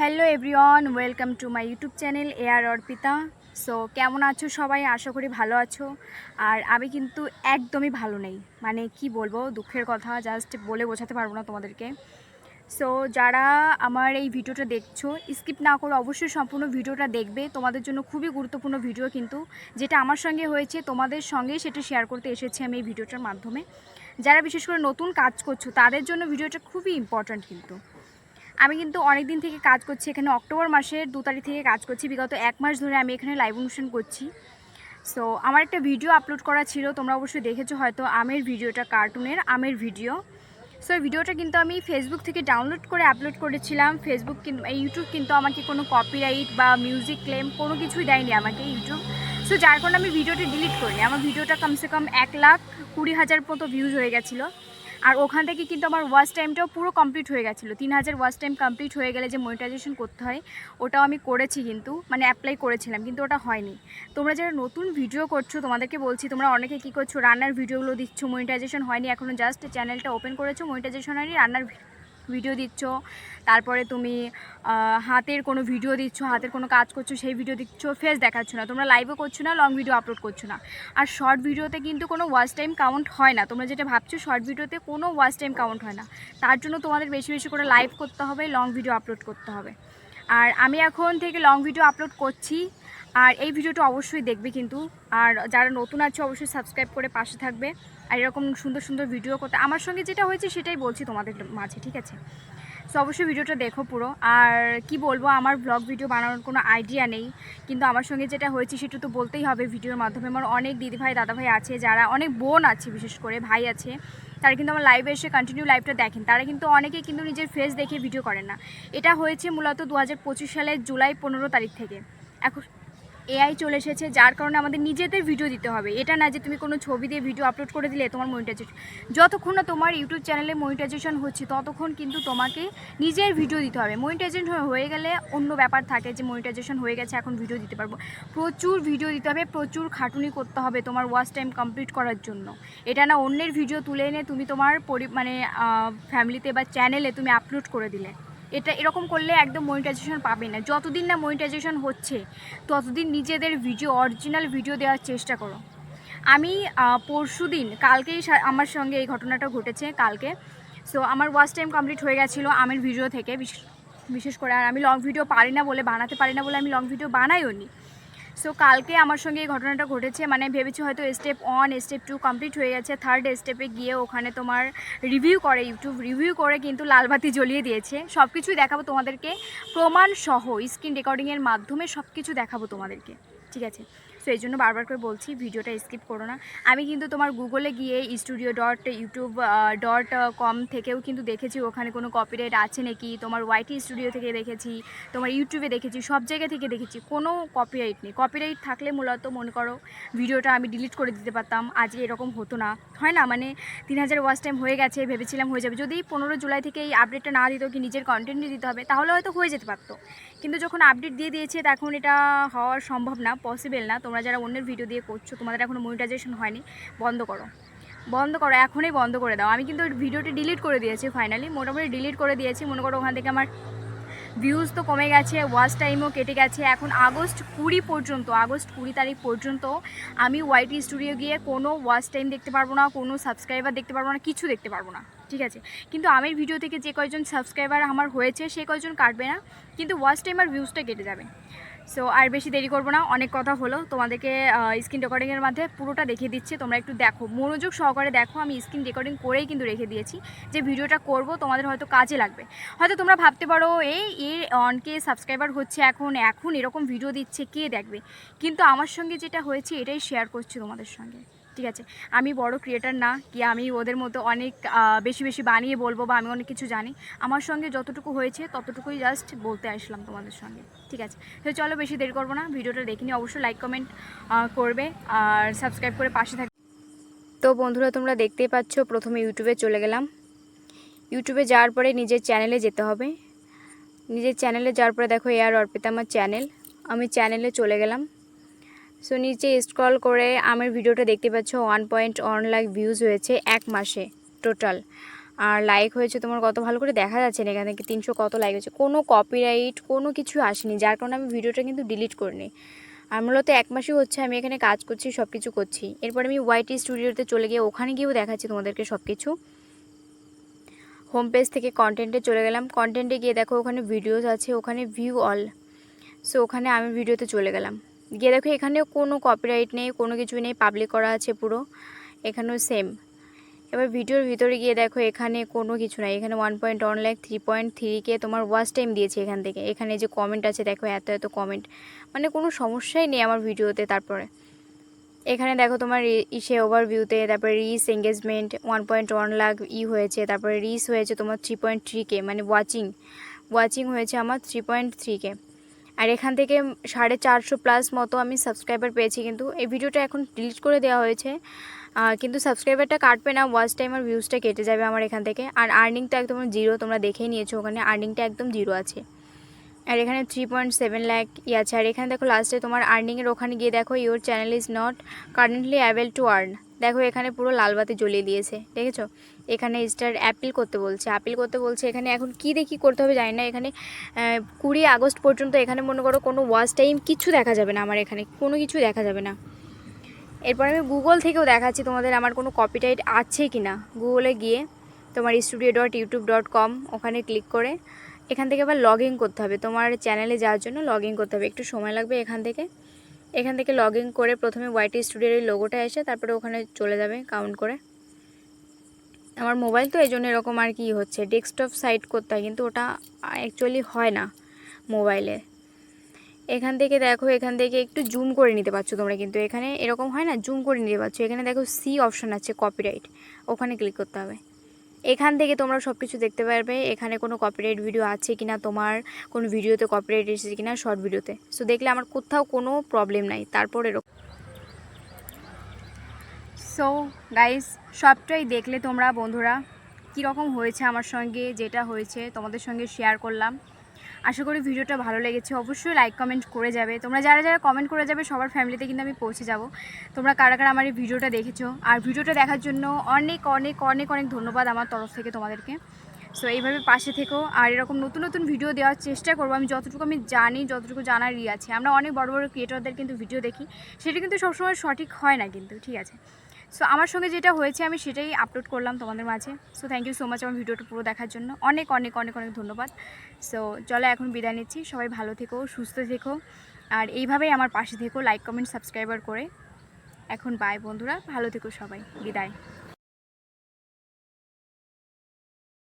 Hello everyone welcome to my YouTube channel air Arpita so কেমন আছো সবাই? আশা করি ভালো আছো। আর আমি কিন্তু একদমই ভালো নেই। মানে কি বলব, দুঃখের কথা জাস্ট বলে বোঝাতে পারব না তোমাদেরকে। সো যারা আমার এই ভিডিওটা দেখছ স্কিপ না করে অবশ্যই সম্পূর্ণ ভিডিওটা দেখবে। তোমাদের জন্য খুবই গুরুত্বপূর্ণ ভিডিও কিন্তু, যেটা আমার সঙ্গে হয়েছে, তোমাদের সঙ্গে সেটা শেয়ার করতে এসেছি আমি এই ভিডিওটার মাধ্যমে। যারা বিশেষ করে নতুন কাজ করছ, তাদের জন্য ভিডিওটা খুবই ইম্পর্ট্যান্ট কিন্তু। আমি কিন্তু অনেক দিন থেকে কাজ করছি, এখানে অক্টোবর মাসের দু তারিখ থেকে কাজ করছি, বিগত এক মাস ধরে আমি এখানে লাইভ অনুষ্ঠান করছি। সো আমার একটা ভিডিও আপলোড করা ছিল, তোমরা অবশ্যই দেখেছ হয়তো, আমের ভিডিওটা কার্টুনের আমের ভিডিও সো এই ভিডিওটা কিন্তু আমি ফেসবুক থেকে ডাউনলোড করে আপলোড করেছিলাম। ফেসবুক কিন্তু ইউটিউব কিন্তু আমাকে কোনো কপিরাইট বা মিউজিক ক্লেম কোনো কিছুই দেয়নি আমাকে ইউটিউব সো যার কারণে আমি ভিডিওটা ডিলিট করিনি। আমার ভিডিওটা কমসে কম এক লাখ কুড়ি হাজার মতো ভিউজ হয়ে গেছিল। আর ওখান থেকে কিন্তু আমার ওয়াচ টাইমটাও পুরো কমপ্লিট হয়ে গেছিল। তিন হাজার ওয়াচ টাইম কমপ্লিট হয়ে গেলে যে মনিটাইজেশন করতে হয়, ওটাও আমি করেছি কিন্তু মানে অ্যাপ্লাই করেছিলাম, কিন্তু ওটা হয়নি। তোমরা যারা নতুন ভিডিও করছ, তোমাদেরকে বলছি, তোমরা অনেকে কী করছ, রান্নার ভিডিওগুলো দিচ্ছ মনিটাইজেশন হয়নি এখনও জাস্ট চ্যানেলটা ওপেন করেছ মনিটাইজেশন হয়নি, রান্নার ভিডিও দিচ্ছ, তারপরে তুমি হাতের কোনো ভিডিও দিচ্ছ, হাতের কোনো কাজ করছ, সেই ভিডিও দিচ্ছ ফেস দেখাচ্ছ না। তোমরা লাইভও করছ না লং ভিডিও আপলোড করছ না। আর শর্ট ভিডিওতে কিন্তু কোনো ওয়াচ টাইম কাউন্ট হয় না। তোমরা যেটা ভাবছ শর্ট ভিডিওতে কোনো ওয়াচ টাইম কাউন্ট হয় না। তার জন্য তোমাদের বেশি বেশি করে লাইভ করতে হবে লং ভিডিও আপলোড করতে হবে। আর আমি এখন থেকে লং ভিডিও আপলোড করছি। আর এই ভিডিওটা অবশ্যই দেখবে কিন্তু। আর যারা নতুন আছে, অবশ্যই সাবস্ক্রাইব করে পাশে থাকবে। আর এরকম সুন্দর সুন্দর ভিডিও করতে আমার সঙ্গে যেটা হয়েছে সেটাই বলছি তোমাদের মাঝে, ঠিক আছে? সো অবশ্যই ভিডিওটা দেখো পুরো। আর কি বলব, আমার ব্লগ ভিডিও বানানোর কোনো আইডিয়া নেই। কিন্তু আমার সঙ্গে যেটা হয়েছে সেটা তো বলতেই হবে ভিডিওর মাধ্যমে। আমার অনেক দিদিভাই, দাদাভাই আছে, যারা অনেক বোন আছে, বিশেষ করে ভাই আছে। তারা কিন্তু আমার লাইভে এসে কন্টিনিউ লাইভটা দেখেন। তারা কিন্তু অনেকেই কিন্তু নিজের ফেস দেখে ভিডিও করেন না। এটা হয়েছে মূলত দু হাজার পঁচিশ সালের জুলাই পনেরো তারিখ থেকে। এখন এআই চলে এসেছে, যার কারণে আমাদের নিজেদের ভিডিও দিতে হবে। এটা না যে তুমি কোনো ছবি দিয়ে ভিডিও আপলোড করে দিলে তোমার মনিটাইজেশন যতক্ষণ না তোমার ইউটিউব চ্যানেলে মনিটাইজেশন হচ্ছে, ততক্ষণ কিন্তু তোমাকে নিজের ভিডিও দিতে হবে। মনিটাইজেশন হয়ে গেলে অন্য ব্যাপার থাকে যে মনিটাইজেশন হয়ে গেছে, এখন ভিডিও দিতে পারব। প্রচুর ভিডিও দিতে হবে, প্রচুর খাটুনি করতে হবে তোমার ওয়াচ টাইম কমপ্লিট করার জন্য। এটা না অন্যের ভিডিও তুলে এনে তুমি তোমার পরি মানে ফ্যামিলিতে বা চ্যানেলে তুমি আপলোড করে দিলে। এটা এরকম করলে একদম মনিটাইজেশন পাবে না। যতদিন না মনিটাইজেশন হচ্ছে, ততদিন নিজেদের ভিডিও অরিজিনাল ভিডিও দেওয়ার চেষ্টা করো। আমি পরশু দিন কালকেই আমার সঙ্গে এই ঘটনাটা ঘটেছে কালকে। সো আমার ওয়াচ টাইম কমপ্লিট হয়ে গেছিল আমের ভিডিও থেকে, বিশেষ করে, আর আমি লং ভিডিও পারি না বলে, বানাতে পারি না বলে আমি লং ভিডিও বানাইও নি সো কালকে আমার সঙ্গে এই ঘটনাটা ঘটেছে মানে ভেবেছি হয়তো step one step two complete হয়ে গেছে। থার্ড স্টেপে গিয়ে ওখানে তোমার রিভিউ করে ইউটিউব রিভিউ করে কিন্তু লালবাতি জ্বলিয়ে দিয়েছে। সব কিছুই দেখাবো তোমাদেরকে। প্রমাণ সহ স্ক্রিন রেকর্ডিংয়ের মাধ্যমে সব কিছু দেখাবো তোমাদেরকে। ঠিক আছে? সো এই জন্য বারবার করে বলছি, ভিডিওটা স্কিপ করো না। আমি কিন্তু তোমার গুগলে গিয়ে studio dot YouTube dot com থেকেও কিন্তু দেখেছি, ওখানে কোনো কপিরাইট আছে নাকি? তোমার ওয়াইটি স্টুডিও থেকে দেখেছি, তোমার ইউটিউবে দেখেছি, সব জায়গা থেকে দেখেছি, কোনো কপিরাইট নেই। কপিরাইট থাকলে মূলত মনে করো ভিডিওটা আমি ডিলিট করে দিতে পারতাম, আজকে এরকম হতো না। হয় না? মানে তিন হাজার ওয়াচ টাইম হয়ে গেছে, ভেবেছিলাম হয়ে যাবে। যদি পনেরো জুলাই থেকে এই আপডেটটা না দিত কি নিজের কন্টেন্টই দিতে হবে, তাহলে হয়তো হয়ে যেতে পারতো। কিন্তু যখন আপডেট দিয়ে দিয়েছে, তখন এটা হওয়ার সম্ভব না পসিবল না। তোমরা যারা অন্যের ভিডিও দিয়ে করছ, তোমাদের এখনও মনিটাইজেশন হয়নি, বন্ধ করো। বন্ধ করো, এখনই বন্ধ করে দাও। আমি কিন্তু ভিডিওটি ডিলিট করে দিয়েছি ফাইনালি মোটামুটি ডিলিট করে দিয়েছি। মনে করো ওখান থেকে আমার ভিউজ তো কমে গেছে ওয়াচ টাইমও কেটে গেছে। এখন আগস্ট কুড়ি পর্যন্ত, আগস্ট কুড়ি তারিখ পর্যন্ত আমি ওয়াইটি স্টুডিও গিয়ে কোনো ওয়াচ টাইম দেখতে পারব না, কোনো সাবস্ক্রাইবার দেখতে পারব না, কিছু দেখতে পারব না, ঠিক আছে? কিন্তু আমের ভিডিও থেকে যে কয়জন সাবস্ক্রাইবার আমার হয়েছে, সে কয়জন কাটবে না? কিন্তু ওয়াচ টাইম আর ভিউজটা কেটে যাবে। সো আর বেশি দেরি করব না। অনেক কথা হলো। তোমাদেরকে স্ক্রিন রেকর্ডিংয়ের মধ্যে পুরোটা দেখিয়ে দিচ্ছি। তোমরা একটু দেখো। মনোযোগ সহকারে দেখো। আমি স্ক্রিন রেকর্ডিং করেই কিন্তু রেখে দিয়েছি। যে ভিডিওটা করব, তোমাদের হয়তো কাজে লাগবে। হয়তো তোমরা ভাবতে পারো, এই এর অনকে সাবস্ক্রাইবার হচ্ছে এখন। এখন এরকম ভিডিও দিচ্ছে। কে দেখবে? কিন্তু আমার সঙ্গে যেটা হয়েছে, এটাই শেয়ার করছি তোমাদের সঙ্গে। ঠিক আছে। আমি বড় ক্রিয়েটার না, কি আমি ওদের মতো অনেক বেশি বেশি বানিয়ে বলব বা আমি অনেক কিছু জানি। আমার সঙ্গে যতটুকু হয়েছে, ততটুকুই জাস্ট বলতে আসলাম তোমাদের সঙ্গে, ঠিক আছে। তো চলো বেশি দেরি করব না, ভিডিওটা দেখে নিয়ে অবশ্যই লাইক কমেন্ট করবে আর সাবস্ক্রাইব করে পাশে থাকবে তো বন্ধুরা, তোমরা দেখতেই পাচ্ছ, প্রথমে ইউটিউবে চলে গেলাম। ইউটিউবে যাওয়ার পরে নিজের চ্যানেলে যেতে হবে। নিজের চ্যানেলে যাওয়ার পরে দেখো এয়ার অর্পিতা আমার চ্যানেল আমি চ্যানেলে চলে গেলাম। সো নিচে স্ক্রল করে আমার ভিডিওটা দেখতে পাচ্ছ one point one lakh views হয়েছে এক মাসে টোটাল আর লাইক হয়েছে তোমার কত ভালো করে দেখা যাচ্ছে না, এখানে তিনশো কত লাইক হয়েছে। কোনো কপিরাইট কোনো কিছু আসেনি, যার কারণে আমি ভিডিওটা কিন্তু ডিলিট করিনি। আর মূলত এক মাসই হচ্ছে, আমি এখানে কাজ করছি সব কিছু করছি। এরপর আমি ওয়াইটি স্টুডিওতে চলে গিয়ে ওখানে গিয়েও দেখাচ্ছি তোমাদেরকে সব কিছু হোম পেজ থেকে কন্টেন্টে চলে গেলাম। কন্টেন্টে গিয়ে দেখো, ওখানে ভিডিওস আছে, ওখানে ভিউ অল সো ওখানে আমি ভিডিওতে চলে গেলাম। গিয়ে দেখো এখানেও কোনো কপিরাইট নেই, কোনো কিছু নেই পাবলিক করা আছে পুরো। এখানেও সেম এবার ভিডিওর ভিতরে গিয়ে দেখো এখানে কোনো কিছু নাই। এখানে one point one lakh three point three K তোমার ওয়াচ টাইম দিয়েছে এখান থেকে। এখানে যে কমেন্ট আছে, দেখো এত এত কমেন্ট মানে কোনো সমস্যাই নেই আমার ভিডিওতে তারপরে। এখানে দেখো তোমার ইসে ওভারভিউতে তারপরে reach engagement one point one lakh ই হয়েছে। তারপরে রিস হয়েছে তোমার থ্রি পয়েন্ট থ্রি কে মানে ওয়াচিং ওয়াচিং হয়েছে আমার থ্রি পয়েন্ট থ্রি কে আর এখান থেকে সাড়ে চারশো প্লাস মতো আমি সাবস্ক্রাইবার পেয়েছি কিন্তু। এই ভিডিওটা এখন ডিলিট করে দেওয়া হয়েছে। কিন্তু সাবস্ক্রাইবারটা কাটবে না ওয়াচ টাইম আর ভিউজটা কেটে যাবে আমার এখান থেকে। আর আর্নিংটা একদম জিরো তোমরা দেখেই নিয়েছো ওখানে। আর্নিংটা একদম জিরো আছে। আর এখানে থ্রি পয়েন্ট সেভেন ল্যাক ই আছে। আর এখানে দেখো লাস্টে তোমার আর্নিংয়ের ওখানে গিয়ে দেখো your channel is not currently avail to earn দেখো এখানে পুরো লাল বাতি জ্বলিয়ে দিয়েছে, দেখেছ? এখানে স্টার অ্যাপিল করতে বলছে অ্যাপিল করতে বলছে, এখানে এখন কী দেখি করতে হবে জানি না, এখানে কুড়ি আগস্ট পর্যন্ত এখানে মনে করো কোনো ওয়াচ টাইম কিছু দেখা যাবে না আমার এখানে, কোনো কিছু দেখা যাবে না। এরপর আমি গুগল থেকেও দেখাচ্ছি তোমাদের আমার কোনো কপিটাইট আছে কি না। গুগলে গিয়ে তোমার studio dot YouTube dot com ওখানে ক্লিক করে, এখান থেকে আবার লগ করতে হবে, তোমার চ্যানেলে যাওয়ার জন্য লগ করতে হবে, একটু সময় লাগবে এখান থেকে। এখান থেকে লগ ইন করে প্রথমে ওয়াইটি স্টুডিওর লোগোটা এসে তারপরে ওখানে চলে যাবে কাউন্ট করে। আমার মোবাইল তো এই জন্য এরকম আর কি হচ্ছে ডেস্কটপ সাইট করতে হয়, কিন্তু ওটা অ্যাকচুয়ালি হয় না মোবাইলে এখান থেকে দেখো, এখান থেকে একটু জুম করে নিতে পারছ তোমরা কিন্তু। এখানে এরকম হয় না জুম করে নিতে পারছ। এখানে দেখো সি অপশন আছে কপিরাইট ওখানে ক্লিক করতে হবে। এখান থেকে তোমরা সব কিছু দেখতে পারবে। এখানে কোনো কপিরাইট ভিডিও আছে কি না তোমার কোনো ভিডিওতে কপিরাইট এসেছে কি না শর্ট ভিডিওতে সো দেখলে আমার কোথাও কোনো প্রবলেম নাই। তারপর এরকম। সো গাইস সবটাই দেখলে তোমরা, বন্ধুরা, কীরকম হয়েছে আমার সঙ্গে, যেটা হয়েছে, তোমাদের সঙ্গে শেয়ার করলাম। আশা করি ভিডিওটা ভালো লেগেছে। অবশ্যই লাইক কমেন্ট করে যাবে। তোমরা যারা যারা কমেন্ট করে যাবে, সবার ফ্যামিলিতে কিন্তু আমি পৌঁছে যাব। তোমরা কারা কারা আমার এই ভিডিওটা দেখেছ? আর ভিডিওটা দেখার জন্য অনেক অনেক অনেক অনেক ধন্যবাদ আমার তরফ থেকে তোমাদেরকে। সো এইভাবে পাশে থেকো। আর এরকম নতুন নতুন ভিডিও দেওয়ার চেষ্টা করব। আমি যতটুকু আমি জানি, যতটুকু জানার ই আছে। আমরা অনেক বড় বড় ক্রিয়েটরদের কিন্তু ভিডিও দেখি। সেটা কিন্তু সবসময় সঠিক হয় না কিন্তু, ঠিক আছে? সো আমার সঙ্গে যেটা হয়েছে, আমি সেটাই আপলোড করলাম তোমাদের মাঝে। So thank you so much আমার ভিডিওটা পুরো দেখার জন্য। অনেক অনেক অনেক অনেক ধন্যবাদ। সো চলো এখন বিদায় নিচ্ছি। সবাই ভালো থেকো, সুস্থ থেকো। আর এইভাবেই আমার পাশে থেকো লাইক কমেন্ট সাবস্ক্রাইবার করে। এখন বাই বন্ধুরা, ভালো থেকো সবাই। বিদায়।